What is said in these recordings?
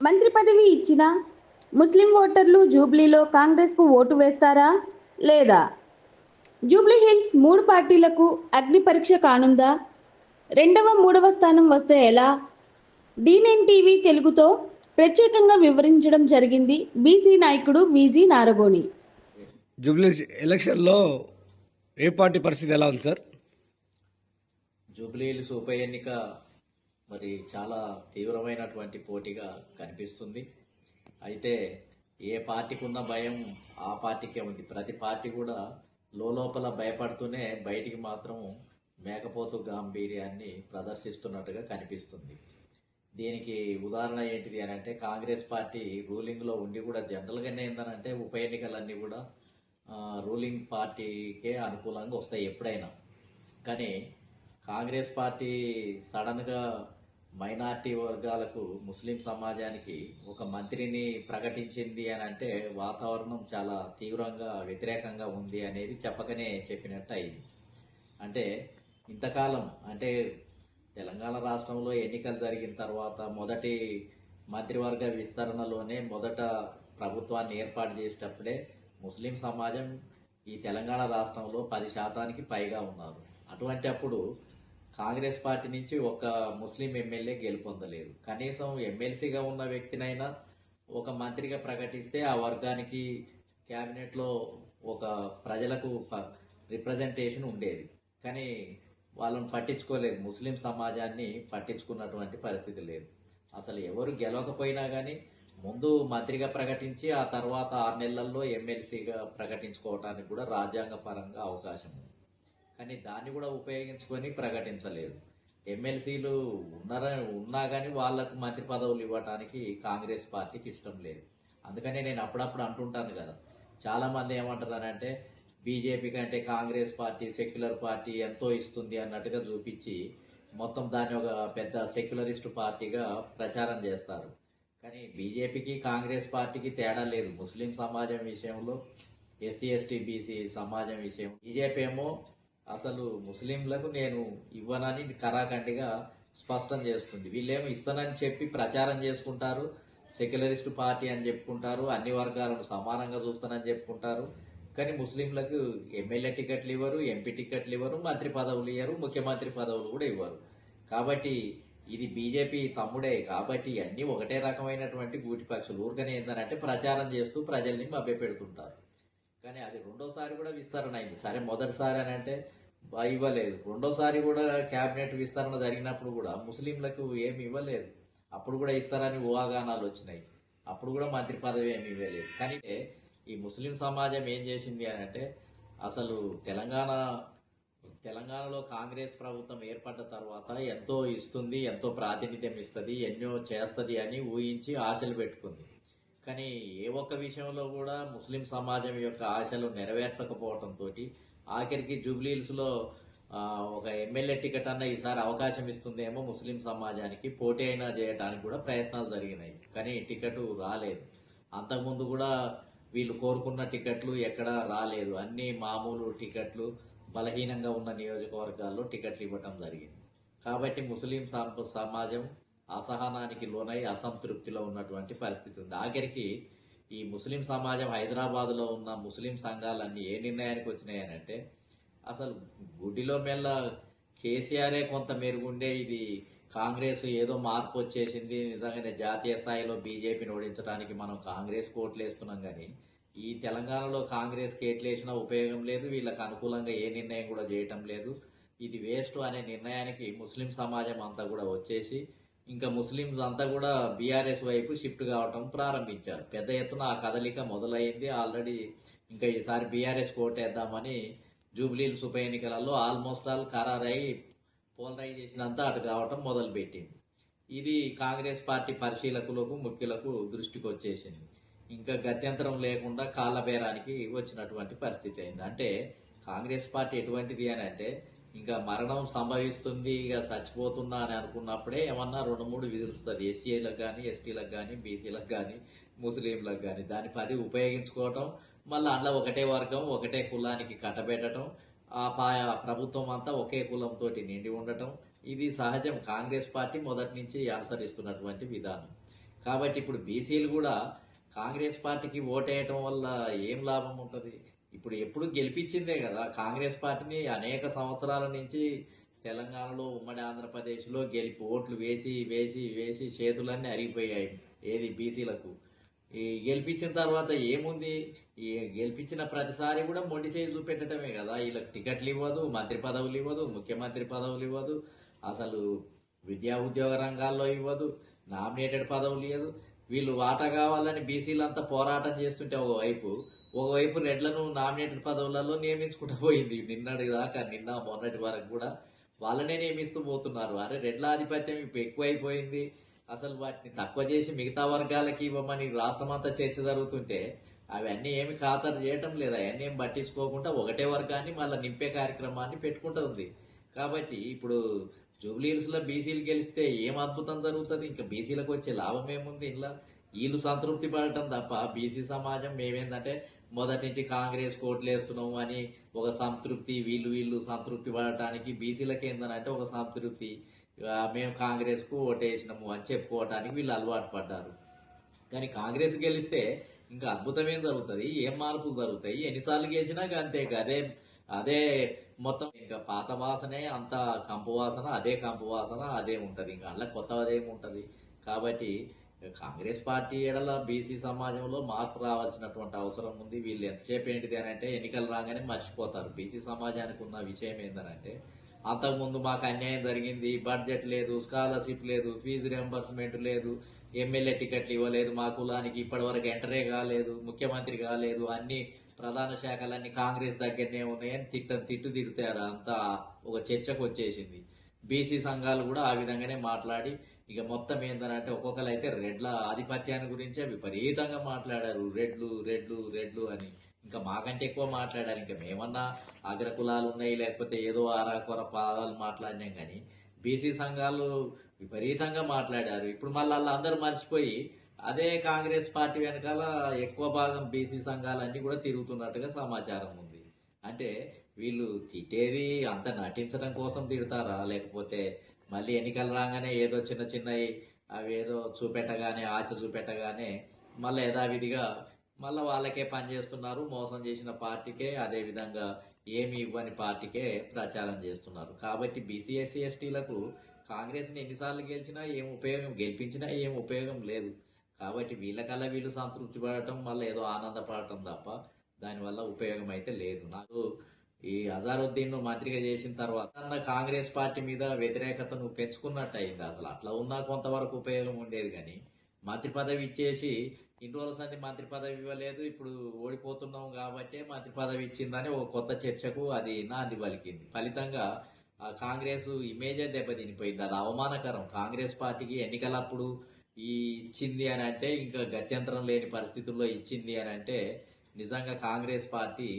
మంత్రి పదవి ఇచ్చిన ముస్లిం ఓటర్లు జూబ్లీలో కాంగ్రెస్కు ఓటు వేస్తారా? లేదా? జూబ్లీ హిల్స్ మూడు పార్టీలకు అగ్ని పరీక్ష కానుందా? రెండవ మూడవ స్థానం వస్తే ఎలా? డి నైన్ టీవీ తెలుగుతో ప్రత్యేకంగా వివరించడం జరిగింది బీసీ నాయకుడు విజి నారగోని. జూబ్లీ ఎలక్షన్లో ఏ పార్టీ పరిస్థితి ఎలా ఉంది సార్? జూబ్లీహిల్స్ ఉప ఎన్నిక మరి చాలా తీవ్రమైనటువంటి పోటీగా కనిపిస్తుంది. అయితే ఏ పార్టీకి ఉన్న భయం ఆ పార్టీకే ఉంది. ప్రతి పార్టీ కూడా లోపల భయపడుతూనే బయటికి మాత్రం మేకపోతు గాంభీర్యాన్ని ప్రదర్శిస్తున్నట్టుగా కనిపిస్తుంది. దీనికి ఉదాహరణ ఏంటిది అని అంటే కాంగ్రెస్ పార్టీ రూలింగ్లో ఉండి కూడా జనరల్గానే ఏందనంటే ఉప ఎన్నికలన్నీ కూడా రూలింగ్ పార్టీకే అనుకూలంగా వస్తాయి ఎప్పుడైనా. కానీ కాంగ్రెస్ పార్టీ సడన్గా మైనార్టీ వర్గాలకు ముస్లిం సమాజానికి ఒక మంత్రిని ప్రకటించింది అని అంటే వాతావరణం చాలా తీవ్రంగా వ్యతిరేకంగా ఉంది అనేది చెప్పకనే చెప్పినట్టు అయింది. అంటే ఇంతకాలం అంటే తెలంగాణ రాష్ట్రంలో ఎన్నికలు జరిగిన తర్వాత మొదటి మంత్రివర్గ విస్తరణలోనే మొదట ప్రభుత్వాన్ని ఏర్పాటు చేసేటప్పుడే ముస్లిం సమాజం ఈ తెలంగాణ రాష్ట్రంలో పది శాతానికి పైగా ఉన్నారు. అటువంటి అప్పుడు కాంగ్రెస్ పార్టీ నుంచి ఒక ముస్లిం ఎమ్మెల్యే గెలుపొందలేదు. కనీసం ఎమ్మెల్సీగా ఉన్న వ్యక్తినైనా ఒక మంత్రిగా ప్రకటిస్తే ఆ వర్గానికి క్యాబినెట్లో ఒక ప్రజలకు రిప్రజెంటేషన్ ఉండేది. కానీ వాళ్ళని పట్టించుకోలేదు. ముస్లిం సమాజాన్ని పట్టించుకున్నటువంటి పరిస్థితి లేదు. అసలు ఎవరు గెలవకపోయినా కానీ ముందు మంత్రిగా ప్రకటించి ఆ తర్వాత ఆరు నెలల్లో ఎమ్మెల్సీగా ప్రకటించుకోవడానికి కూడా రాజ్యాంగ పరంగా అవకాశం ఉంది. కానీ దాన్ని కూడా ఉపయోగించుకొని ప్రకటించలేదు. ఎమ్మెల్సీలు ఉన్నారా ఉన్నా కానీ వాళ్ళకు మంత్రి పదవులు ఇవ్వటానికి కాంగ్రెస్ పార్టీకి ఇష్టం లేదు. అందుకనే నేను అప్పుడప్పుడు అంటుంటాను కదా చాలా మంది ఏమంటారనంటే బీజేపీ కంటే కాంగ్రెస్ పార్టీ సెక్యులర్ పార్టీ ఎంతో ఇస్తుంది అన్నట్టుగా చూపించి మొత్తం దాన్ని ఒక పెద్ద సెక్యులరిస్ట్ పార్టీగా ప్రచారం చేస్తారు. కానీ బీజేపీకి కాంగ్రెస్ పార్టీకి తేడా లేదు. ముస్లిం సమాజం విషయంలో ఎస్సీ ఎస్టీ బీసీ సమాజం విషయం. బీజేపీ ఏమో అసలు ముస్లింలకు నేను ఇవ్వనని కరాఖండిగా స్పష్టం చేస్తుంది. వీళ్ళేమో ఇస్తానని చెప్పి ప్రచారం చేసుకుంటారు సెక్యులరిస్ట్ పార్టీ అని చెప్పుకుంటారు అన్ని వర్గాలను సమానంగా చూస్తానని చెప్పుకుంటారు. కానీ ముస్లింలకు ఎమ్మెల్యే టికెట్లు ఇవ్వరు ఎంపీ టికెట్లు ఇవ్వరు మంత్రి పదవులు ఇవ్వరు ముఖ్యమంత్రి పదవులు కూడా ఇవ్వరు. కాబట్టి ఇది బీజేపీ తమ్ముడే. కాబట్టి అన్నీ ఒకటే రకమైనటువంటి గూటి పక్షులు ఊరికనే ఏంటంటే ప్రచారం చేస్తూ ప్రజల్ని మభ్యపెడుతుంటారు. కానీ అది రెండోసారి కూడా విస్తరణ అయింది. సరే మొదటిసారి అని అంటే ఇవ్వలేదు. రెండోసారి కూడా క్యాబినెట్ విస్తరణ జరిగినప్పుడు కూడా ముస్లింలకు ఏమి ఇవ్వలేదు. అప్పుడు కూడా ఇస్తారని ఊహాగానాలు వచ్చినాయి. అప్పుడు కూడా మంత్రి పదవి ఏమి ఇవ్వలేదు. కానీ ఈ ముస్లిం సమాజం ఏం చేసింది అని అంటే అసలు తెలంగాణ తెలంగాణలో కాంగ్రెస్ ప్రభుత్వం ఏర్పడ్డ తర్వాత ఎంతో ఇస్తుంది ఎంతో ప్రాతినిధ్యం ఇస్తుంది ఎన్నో చేస్తుంది అని ఊహించి ఆశలు పెట్టుకుంది. కానీ ఏ ఒక్క విషయంలో కూడా ముస్లిం సమాజం యొక్క ఆశలు నెరవేర్చకపోవడంతో ఆఖరికి జూబ్లీహిల్స్లో ఒక ఎమ్మెల్యే టికెట్ అన్న ఈసారి అవకాశం ఇస్తుందేమో ముస్లిం సమాజానికి పోటీ అయినా చేయడానికి కూడా ప్రయత్నాలు జరిగినాయి. కానీ టికెట్ రాలేదు. అంతకుముందు కూడా వీళ్ళు కోరుకున్న టికెట్లు ఎక్కడ రాలేదు. అన్ని మామూలు టికెట్లు బలహీనంగా ఉన్న నియోజకవర్గాల్లో టికెట్లు ఇవ్వటం జరిగింది. కాబట్టి ముస్లిం సమాజం అసహనానికి లోనై అసంతృప్తిలో ఉన్నటువంటి పరిస్థితి ఉంది. ఆఖరికి ఈ ముస్లిం సమాజం హైదరాబాద్లో ఉన్న ముస్లిం సంఘాలన్నీ ఏ నిర్ణయానికి వచ్చినాయనంటే అసలు గుడిలో మెల్ల కేసీఆరే కొంత మెరుగుండే ఇది కాంగ్రెస్ ఏదో మార్పు వచ్చేసింది. నిజంగానే జాతీయ స్థాయిలో బీజేపీని ఓడించడానికి మనం కాంగ్రెస్ కోట్లు వేస్తున్నాం కానీ ఈ తెలంగాణలో కాంగ్రెస్ కేట్లేసినా ఉపయోగం లేదు. వీళ్ళకి అనుకూలంగా ఏ నిర్ణయం కూడా చేయటం లేదు. ఇది వేస్ట్ అనే నిర్ణయానికి ముస్లిం సమాజం అంతా కూడా వచ్చేసి ఇంకా ముస్లింస్ అంతా కూడా బీఆర్ఎస్ వైపు షిఫ్ట్ కావటం ప్రారంభించారు. పెద్ద ఎత్తున ఆ కదలిక మొదలైంది. ఆల్రెడీ ఇంకా ఈసారి బీఆర్ఎస్ కోటేద్దామని జూబ్లీలు ఉప ఎన్నికలలో ఆల్మోస్ట్ ఆల్ ఖరారై పోలరైజేషన్ అంతా అటు కావటం మొదలుపెట్టింది. ఇది కాంగ్రెస్ పార్టీ పరిశీలకులకు ముఖ్యులకు దృష్టికి వచ్చేసింది ఇంకా గత్యంతరం లేకుండా కాళ్ళబేరానికి వచ్చినటువంటి పరిస్థితి అయింది. అంటే కాంగ్రెస్ పార్టీ ఎటువంటిది అని అంటే ఇంకా మరణం సంభవిస్తుంది ఇక చచ్చిపోతున్నా అని అనుకున్నప్పుడే ఏమన్నా రెండు మూడు విధులుస్తుంది ఎస్సీలకు కానీ ఎస్టీలకు కానీ బీసీలకు కానీ ముస్లింలకు కానీ దాని పది ఉపయోగించుకోవటం మళ్ళీ అందులో ఒకటే వర్గం ఒకటే కులానికి కట్టబెట్టడం ఆ పా ప్రభుత్వం అంతా ఒకే కులంతో నిండి ఉండటం. ఇది సహజం. కాంగ్రెస్ పార్టీ మొదటి నుంచి అనుసరిస్తున్నటువంటి విధానం. కాబట్టి ఇప్పుడు బీసీలు కూడా కాంగ్రెస్ పార్టీకి ఓటేయటం వల్ల ఏం లాభం ఉంటుంది? ఇప్పుడు ఎప్పుడు గెలిపించిందే కదా. కాంగ్రెస్ పార్టీని అనేక సంవత్సరాల నుంచి తెలంగాణలో ఉమ్మడి ఆంధ్రప్రదేశ్లో గెలిపి ఓట్లు వేసి వేసి వేసి చేతులన్నీ అరిగిపోయాయి ఏది బీసీలకు. ఈ గెలిపించిన తర్వాత ఏముంది? ఈ గెలిపించిన ప్రతిసారి కూడా మొండి చేతులు పెట్టడమే కదా. వీళ్ళకి టికెట్లు ఇవ్వదు మంత్రి పదవులు ఇవ్వదు ముఖ్యమంత్రి పదవులు ఇవ్వదు అసలు విద్యా ఉద్యోగ రంగాల్లో ఇవ్వదు నామినేటెడ్ పదవులు ఇవ్వదు వీళ్ళు వాటా కావాలని బీసీలంతా పోరాటం చేస్తుంటే ఒకవైపు ఒకవైపు రెడ్లను నామినేటెడ్ పదవులలో నియమించుకుంటూ పోయింది. నిన్నటి దాకా నిన్న మొన్నటి వరకు కూడా వాళ్ళనే నియమిస్తూ పోతున్నారు. అరే రెడ్ల ఆధిపత్యం ఇప్పుడు ఎక్కువైపోయింది. అసలు వాటిని తక్కువ చేసి మిగతా వర్గాలకి ఇవ్వమని రాష్ట్రమంతా చర్చ జరుగుతుంటే అవన్నీ ఏమి ఖాతరు చేయటం లేదు. అవన్నీ ఏం పట్టించుకోకుండా ఒకటే వర్గాన్ని మళ్ళీ నింపే కార్యక్రమాన్ని పెట్టుకుంటూ ఉంది కాబట్టి ఇప్పుడు జూబ్లీహిల్స్లో బీసీలు గెలిస్తే ఏం అద్భుతం జరుగుతుంది? ఇంకా బీసీలకు వచ్చే లాభం ఏముంది? ఇలా వీళ్ళు సంతృప్తి పడటం తప్ప బీసీ సమాజం మేమేందంటే మొదటి నుంచి కాంగ్రెస్ కోట్లు వేస్తున్నాము అని ఒక సంతృప్తి వీళ్ళు వీళ్ళు సంతృప్తి పడటానికి బీసీలకు ఏందనంటే ఒక సంతృప్తి. మేము కాంగ్రెస్కు ఓటేసినాము అని చెప్పుకోవటానికి వీళ్ళు అలవాటు పడ్డారు. కానీ కాంగ్రెస్ గెలిస్తే ఇంకా అద్భుతమేం జరుగుతుంది? ఏం మార్పులు జరుగుతాయి? ఎన్నిసార్లు గెలిచినా అంతే ఇక అదే అదే మొత్తం ఇంకా పాత వాసనే అంత కంపు వాసన అదే కంపు వాసన అదే ఉంటది. ఇంకా అలా కొత్త అదేం ఉంటది కాబట్టి కాంగ్రెస్ పార్టీ ఏడల బీసీ సమాజంలో మార్పు రావాల్సినటువంటి అవసరం ఉంది. వీళ్ళు ఎంతసేపు ఏంటిది అని అంటే ఎన్నికలు రాగానే మర్చిపోతారు. బీసీ సమాజానికి ఉన్న విషయం ఏంటంటే అంతకుముందు మాకు అన్యాయం జరిగింది. బడ్జెట్ లేదు స్కాలర్షిప్ లేదు ఫీజు రియంబర్స్మెంట్ లేదు ఎమ్మెల్యే టికెట్లు ఇవ్వలేదు మా కులానికి ఇప్పటి వరకు ఎంటరే కాలేదు ముఖ్యమంత్రి కాలేదు అన్ని ప్రధాన శాఖలన్నీ కాంగ్రెస్ దగ్గరనే ఉన్నాయని తిట్ట తిట్టు తిడతారు. అంతా ఒక చర్చకు వచ్చేసింది. బీసీ సంఘాలు కూడా ఆ విధంగానే మాట్లాడి ఇక మొత్తం ఏందనంటే ఒక్కొక్కరు అయితే రెడ్ల ఆధిపత్యాన్ని గురించే విపరీతంగా మాట్లాడారు. రెడ్లు రెడ్లు రెడ్లు అని. ఇంకా మాకంటే ఎక్కువ మాట్లాడారు ఇంకా మేమన్నా అగ్రకులాలు ఉన్నాయి లేకపోతే ఏదో ఆరాకొర పాదాలు మాట్లాడినాం కానీ బీసీ సంఘాలు విపరీతంగా మాట్లాడారు. ఇప్పుడు మళ్ళీ అందరూ మర్చిపోయి అదే కాంగ్రెస్ పార్టీ వెనకాల ఎక్కువ భాగం బీసీ సంఘాలన్నీ కూడా తిరుగుతున్నట్టుగా సమాచారం ఉంది. అంటే వీళ్ళు తిట్టేది అంత నటించడం కోసం తిడతారా? లేకపోతే మళ్ళీ ఎన్నికలు రాగానే ఏదో చిన్న చిన్నవి అవి ఏదో చూపెట్టగానే ఆశ చూపెట్టగానే మళ్ళీ యథావిధిగా మళ్ళీ వాళ్ళకే పనిచేస్తున్నారు మోసం చేసిన పార్టీకే అదే విధంగా ఏమి ఇవ్వని పార్టీకే ప్రచారం చేస్తున్నారు. కాబట్టి బీసీ ఎస్సీ ఎస్టీలకు కాంగ్రెస్ని ఎన్నిసార్లు గెలిచినా ఏం ఉపయోగం గెలిపించినా ఏం ఉపయోగం లేదు. కాబట్టి వీళ్ళకల్లా వీళ్ళు సంతృప్తి పడటం మళ్ళీ ఏదో ఆనందపడటం తప్ప దానివల్ల ఉపయోగం అయితే లేదు. నాకు ఈ అజారుద్దీన్ను మంత్రిగా చేసిన తర్వాత అన్న కాంగ్రెస్ పార్టీ మీద వ్యతిరేకతను పెంచుకున్నట్టు అయింది అసలు అట్లా ఉన్నా కొంతవరకు ఉపయోగం ఉండేది కానీ మంత్రి పదవి ఇచ్చేసి ఇన్ని రోజుల సంది మంత్రి పదవి ఇవ్వలేదు ఇప్పుడు ఓడిపోతున్నాం కాబట్టి మంత్రి పదవి ఇచ్చిందని ఒక కొత్త చర్చకు అది నాంది పలికింది. ఫలితంగా ఆ కాంగ్రెస్ ఇమేజే దెబ్బతినిపోయింది. అది అవమానకరం. కాంగ్రెస్ పార్టీకి ఎన్నికలప్పుడు ఈ ఇచ్చింది అని అంటే ఇంకా గత్యంతరం లేని పరిస్థితుల్లో ఇచ్చింది అని అంటే నిజంగా కాంగ్రెస్ పార్టీ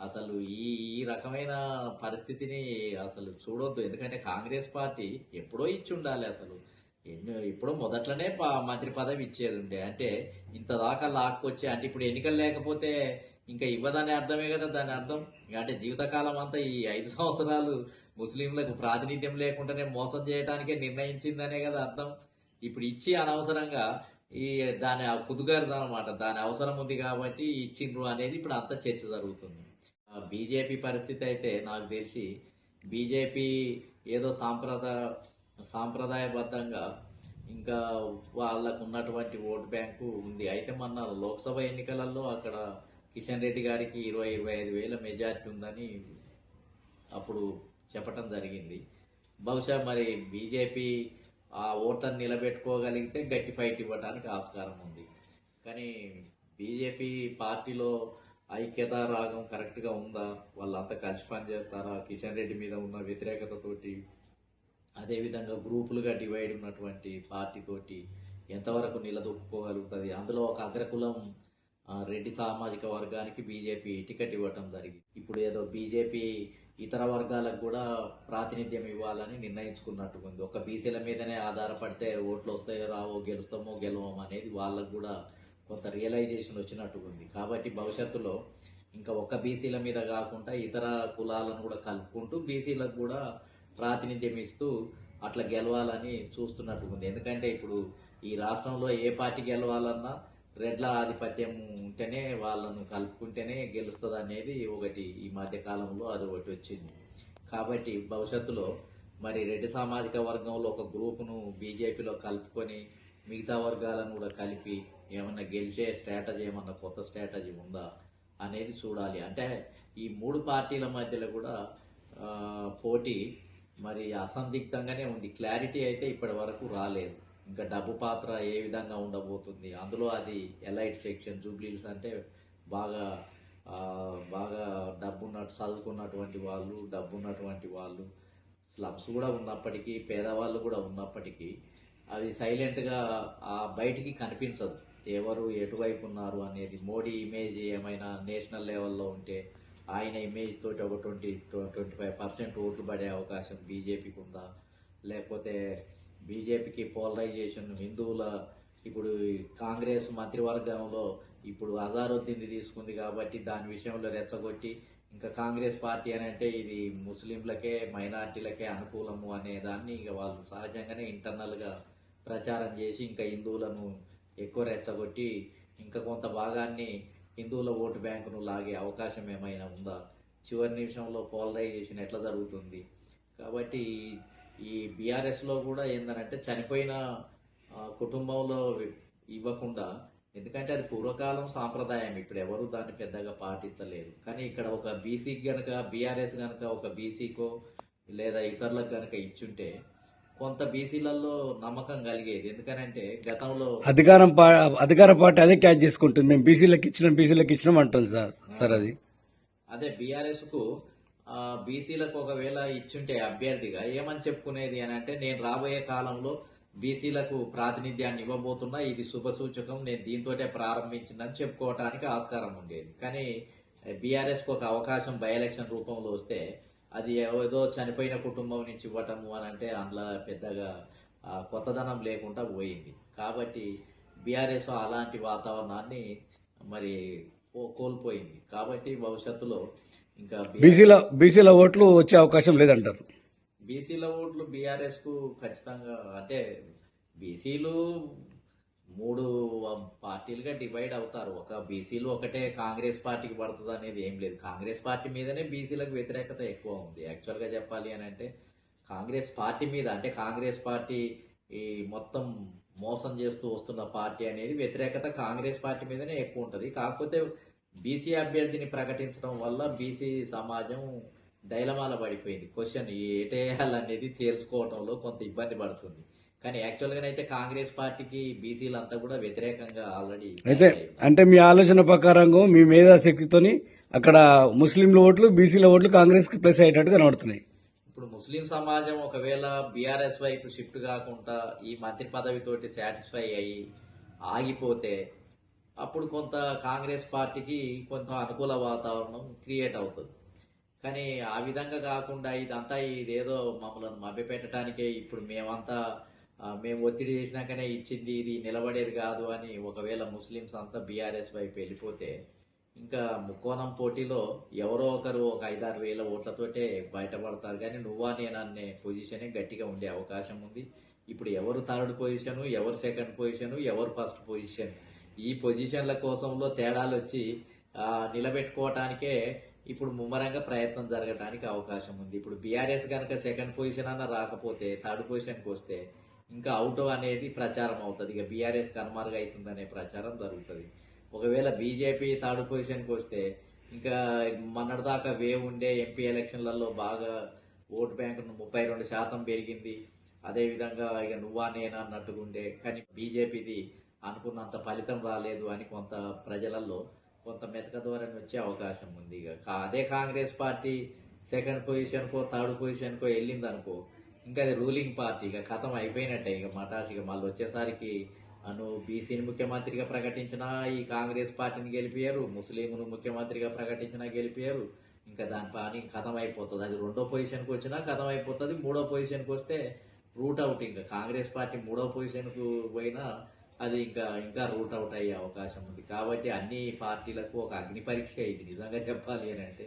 అసలు ఈ రకమైన పరిస్థితిని అసలు చూడొద్దు. ఎందుకంటే కాంగ్రెస్ పార్టీ ఎప్పుడో ఇచ్చి ఉండాలి అసలు. ఎన్నో ఎప్పుడో మొదట్లోనే ప- మంత్రి పదవి ఇచ్చేది ఉండే. అంటే ఇంత దాకా లాక్కొచ్చి అంటే ఇప్పుడు ఎన్నికలు లేకపోతే ఇంకా ఇవ్వదని అర్థమే కదా దాని అర్థం. అంటే జీవితకాలం అంతా ఈ ఐదు సంవత్సరాలు ముస్లింలకు ప్రాతినిధ్యం లేకుండానే మోసం చేయడానికే నిర్ణయించిందనే కదా అర్థం. ఇప్పుడు ఇచ్చి అనవసరంగా ఈ దాని కుదుగారు అనమాట దాని అవసరం ఉంది కాబట్టి ఇచ్చిండ్రు అనేది ఇప్పుడు అంత చర్చ జరుగుతుంది. బీజేపీ పరిస్థితి అయితే నాకు తెలిసి బీజేపీ ఏదో సాంప్రదాయ సాంప్రదాయబద్ధంగా ఇంకా వాళ్ళకు ఉన్నటువంటి ఓటు బ్యాంకు ఉంది. అయితే మొన్న లోక్సభ ఎన్నికలలో అక్కడ కిషన్ రెడ్డి గారికి ఇరవై ఇరవై ఐదు వేల మెజార్టీ ఉందని అప్పుడు చెప్పటం జరిగింది. బహుశా మరి బీజేపీ ఆ ఓటర్ని నిలబెట్టుకోగలిగితే గట్టి ఫైట్ ఇవ్వడానికి ఆస్కారం ఉంది. కానీ బీజేపీ పార్టీలో ఐక్యత రాగం కరెక్ట్గా ఉందా? వాళ్ళంతా కలిసి పనిచేస్తారా? కిషన్ రెడ్డి మీద ఉన్న వ్యతిరేకతతోటి అదేవిధంగా గ్రూపులుగా డివైడ్ ఉన్నటువంటి పార్టీతోటి ఎంతవరకు నిలదొక్కుకోగలుగుతుంది? అందులో ఒక అగ్రకులం రెడ్డి సామాజిక వర్గానికి బీజేపీ టికెట్ ఇవ్వటం జరిగింది. ఇప్పుడు ఏదో బీజేపీ ఇతర వర్గాలకు కూడా ప్రాతినిధ్యం ఇవ్వాలని నిర్ణయించుకున్నట్టుకుంది ఒక బీసీల మీదనే ఆధారపడితే ఓట్లు వస్తాయో రావో గెలుస్తామో గెలవమో అనేది వాళ్ళకు కూడా కొంత రియలైజేషన్ వచ్చినట్టు ఉంది. కాబట్టి భవిష్యత్తులో ఇంకా ఒక్క బీసీల మీద కాకుండా ఇతర కులాలను కూడా కలుపుకుంటూ బీసీలకు కూడా ప్రాతినిధ్యం ఇస్తూ అట్లా గెలవాలని చూస్తున్నట్టు ఉంది. ఎందుకంటే ఇప్పుడు ఈ రాష్ట్రంలో ఏ పార్టీ గెలవాలన్నా రెడ్ల ఆధిపత్యం ఉంటేనే వాళ్ళను కలుపుకుంటేనే గెలుస్తుంది అనేది ఒకటి ఈ మధ్య కాలంలో అది ఒకటి వచ్చింది. కాబట్టి భవిష్యత్తులో మరి రెడ్డి సామాజిక వర్గంలో ఒక గ్రూపును బీజేపీలో కలుపుకొని మిగతా వర్గాలను కూడా కలిపి ఏమన్నా గెలిచే స్ట్రాటజీ ఏమన్నా కొత్త స్ట్రాటజీ ఉందా అనేది చూడాలి. అంటే ఈ మూడు పార్టీల మధ్యలో కూడా పోటీ మరి అసందిగ్ధంగానే ఉంది. క్లారిటీ అయితే ఇప్పటి వరకు రాలేదు. ఇంకా డబ్బు పాత్ర ఏ విధంగా ఉండబోతుంది? అందులో అది ఎలైట్ సెక్షన్ జూబ్లీస్ అంటే బాగా బాగా డబ్బు ఉన్నట్టు చదువుకున్నటువంటి వాళ్ళు డబ్బు ఉన్నటువంటి వాళ్ళు స్లమ్స్ కూడా ఉన్నప్పటికీ పేదవాళ్ళు కూడా ఉన్నప్పటికీ అది సైలెంట్గా ఆ బయటికి కనిపించదు. ఎవరు ఎటువైపు ఉన్నారు అనేది మోడీ ఇమేజ్ ఏమైనా నేషనల్ లెవెల్లో ఉంటే ఆయన ఇమేజ్ తోటి ఒక ట్వంటీ ట్వంటీ ఫైవ్ పర్సెంట్ ఓట్లు పడే అవకాశం బీజేపీకి ఉందా? లేకపోతే బీజేపీకి పోలరైజేషన్ హిందువుల ఇప్పుడు కాంగ్రెస్ మంత్రివర్గంలో ఇప్పుడు అజారుద్దీన్ తీసుకుంది కాబట్టి దాని విషయంలో రెచ్చగొట్టి ఇంకా కాంగ్రెస్ పార్టీ అని అంటే ఇది ముస్లింలకే మైనార్టీలకే అనుకూలము అనే దాన్ని ఇక వాళ్ళు సహజంగానే ఇంటర్నల్గా ప్రచారం చేసి ఇంకా హిందువులను ఎక్కువ రెచ్చగొట్టి ఇంకా కొంత భాగాన్ని హిందువుల ఓటు బ్యాంకును లాగే అవకాశం ఏమైనా ఉందా? చివరి నిమిషంలో పోలరైజేషన్ ఎట్లా జరుగుతుంది? కాబట్టి ఈ బీఆర్ఎస్లో కూడా ఏందనంటే చనిపోయిన కుటుంబంలో ఇవ్వకుండా ఎందుకంటే అది పూర్వకాలం సాంప్రదాయం ఇప్పుడు ఎవరు దాన్ని పెద్దగా పాటిస్తలేరు. కానీ ఇక్కడ ఒక బీసీకి గనక బీఆర్ఎస్ గనక ఒక బీసీకో లేదా ఇతరులకు గనక ఇచ్చుంటే కొంత బీసీలలో నమ్మకం కలిగేది. ఎందుకనంటే గతంలో అధికారం అధికార పార్టీ అదే క్యాచ్ చేసుకుంటుంది. మేము బీసీలకు ఇచ్చినాం బీసీలకు ఇచ్చినాం అంటుంది సార్ సార్ అది. అదే బీఆర్ఎస్కు బీసీలకు ఒకవేళ ఇచ్చుంటే అభ్యర్థిగా ఏమని చెప్పుకునేది అని అంటే నేను రాబోయే కాలంలో బీసీలకు ప్రాతినిధ్యాన్ని ఇవ్వబోతున్నా ఇది శుభ సూచకం నేను దీంతోటే ప్రారంభించిందని చెప్పుకోవటానికి ఆస్కారం ఉండేది. కానీ బీఆర్ఎస్కు ఒక అవకాశం బై ఎలక్షన్ రూపంలో వస్తే అది ఏదో చనిపోయిన కుటుంబం నుంచి ఇవ్వటము అని అంటే అందులో పెద్దగా కొత్తదనం లేకుండా పోయింది. కాబట్టి బీఆర్ఎస్ అలాంటి వాతావరణాన్ని మరి కో- కోల్పోయింది. కాబట్టి భవిష్యత్తులో ఇంకా బీసీల బీసీల ఓట్లు వచ్చే అవకాశం లేదంటారు. బీసీల ఓట్లు బీఆర్ఎస్కు ఖచ్చితంగా అంటే బీసీలు మూడు పార్టీలుగా డివైడ్ అవుతారు. ఒక బీసీలు ఒకటే కాంగ్రెస్ పార్టీకి పడుతుంది అనేది ఏం లేదు. కాంగ్రెస్ పార్టీ మీదనే బీసీలకు వ్యతిరేకత ఎక్కువ ఉంది. యాక్చువల్గా చెప్పాలి అని అంటే కాంగ్రెస్ పార్టీ మీద అంటే కాంగ్రెస్ పార్టీ ఈ మొత్తం మోసం చేస్తూ వస్తున్న పార్టీ అనేది వ్యతిరేకత కాంగ్రెస్ పార్టీ మీదనే ఎక్కువ ఉంటుంది. కాకపోతే బీసీ అభ్యర్థిని ప్రకటించడం వల్ల బీసీ సమాజం డైలమాల పడిపోయింది. క్వశ్చన్ ఏటేయాలనేది తేల్చుకోవడంలో కొంత ఇబ్బంది పడుతుంది. కానీ యాక్చువల్గా అయితే కాంగ్రెస్ పార్టీకి బీసీలంతా కూడా వ్యతిరేకంగా ఆల్రెడీ అయితే అంటే మీ ఆలోచన ప్రకారంగా మీ మేధాశక్తితోని అక్కడ ముస్లింల ఓట్లు బీసీల ఓట్లు కాంగ్రెస్కి ప్లస్ అయ్యేటట్టు కనబడుతున్నాయి. ఇప్పుడు ముస్లిం సమాజం ఒకవేళ బీఆర్ఎస్ వైపు షిఫ్ట్ కాకుండా ఈ మంత్రి పదవితోటి సాటిస్ఫై అయ్యి ఆగిపోతే అప్పుడు కొంత కాంగ్రెస్ పార్టీకి కొంత అనుకూల వాతావరణం క్రియేట్ అవుతుంది. కానీ ఆ విధంగా కాకుండా ఇదంతా ఇదేదో మమ్మల్ని మభ్యపెట్టడానికే ఇప్పుడు మేమంతా మేము ఒత్తిడి చేసినాకనే ఇచ్చింది ఇది నిలబడేది కాదు అని ఒకవేళ ముస్లిమ్స్ అంతా బీఆర్ఎస్ వైపు వెళ్ళిపోతే ఇంకా ముక్కోణం పోటీలో ఎవరో ఒకరు ఒక ఐదారు వేల ఓట్లతోటే బయటపడతారు. కానీ నువ్వా నేను అనే పొజిషనే గట్టిగా ఉండే అవకాశం ఉంది. ఇప్పుడు ఎవరు థర్డ్ పొజిషన్ ఎవరు సెకండ్ పొజిషను ఎవరు ఫస్ట్ పొజిషన్ ఈ పొజిషన్ల కోసంలో తేడాలు వచ్చి నిలబెట్టుకోవటానికే ఇప్పుడు ముమ్మరంగా ప్రయత్నం జరగడానికి అవకాశం ఉంది. ఇప్పుడు బీఆర్ఎస్ కనుక సెకండ్ పొజిషన్ అన్న రాకపోతే థర్డ్ పొజిషన్కి వస్తే ఇంకా అవుట్ అనేది ప్రచారం అవుతుంది. ఇక బీఆర్ఎస్ కనుమరుగు అవుతుందనే ప్రచారం జరుగుతుంది. ఒకవేళ బీజేపీ థర్డ్ పొజిషన్కి వస్తే ఇంకా మొన్నటిదాకా వేవ్ ఉండే ఎంపీ ఎలక్షన్లలో బాగా ఓటు బ్యాంక్ ముప్పై రెండు శాతం పెరిగింది. అదేవిధంగా ఇక నువ్వా నేనా అన్నట్టుగా ఉండే కానీ బీజేపీది అనుకున్నంత ఫలితం రాలేదు అని కొంత ప్రజలలో కొంత మెతక ద్వారా వచ్చే అవకాశం ఉంది. ఇక కా- అదే కాంగ్రెస్ పార్టీ సెకండ్ పొజిషన్కో థర్డ్ పొజిషన్కో వెళ్ళింది అనుకో ఇంకా అది రూలింగ్ పార్టీ ఇక కథం అయిపోయినట్టే ఇక మటాష్ ఇక మళ్ళీ వచ్చేసరికి అను నువ్వు బీసీని ముఖ్యమంత్రిగా ప్రకటించినా ఈ కాంగ్రెస్ పార్టీని గెలిపారు ముస్లింను ముఖ్యమంత్రిగా ప్రకటించినా గెలిపారు ఇంకా దాని పని కథం అయిపోతుంది. అది రెండో పొజిషన్కి వచ్చినా కథం అయిపోతుంది మూడో పొజిషన్కి వస్తే రూట్ అవుట్ ఇంకా. కాంగ్రెస్ పార్టీ మూడో పొజిషన్కు పోయినా అది ఇంకా ఇంకా రూట్ అవుట్ అయ్యే అవకాశం ఉంది. కాబట్టి అన్ని పార్టీలకు ఒక అగ్ని పరీక్ష ఇది. నిజంగా చెప్పాలి అని అంటే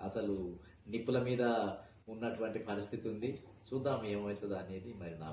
అసలు నిప్పుల మీద ఉన్నటువంటి పరిస్థితి ఉంది. చూద్దాం ఏమవుతుందో అనేది మరి నా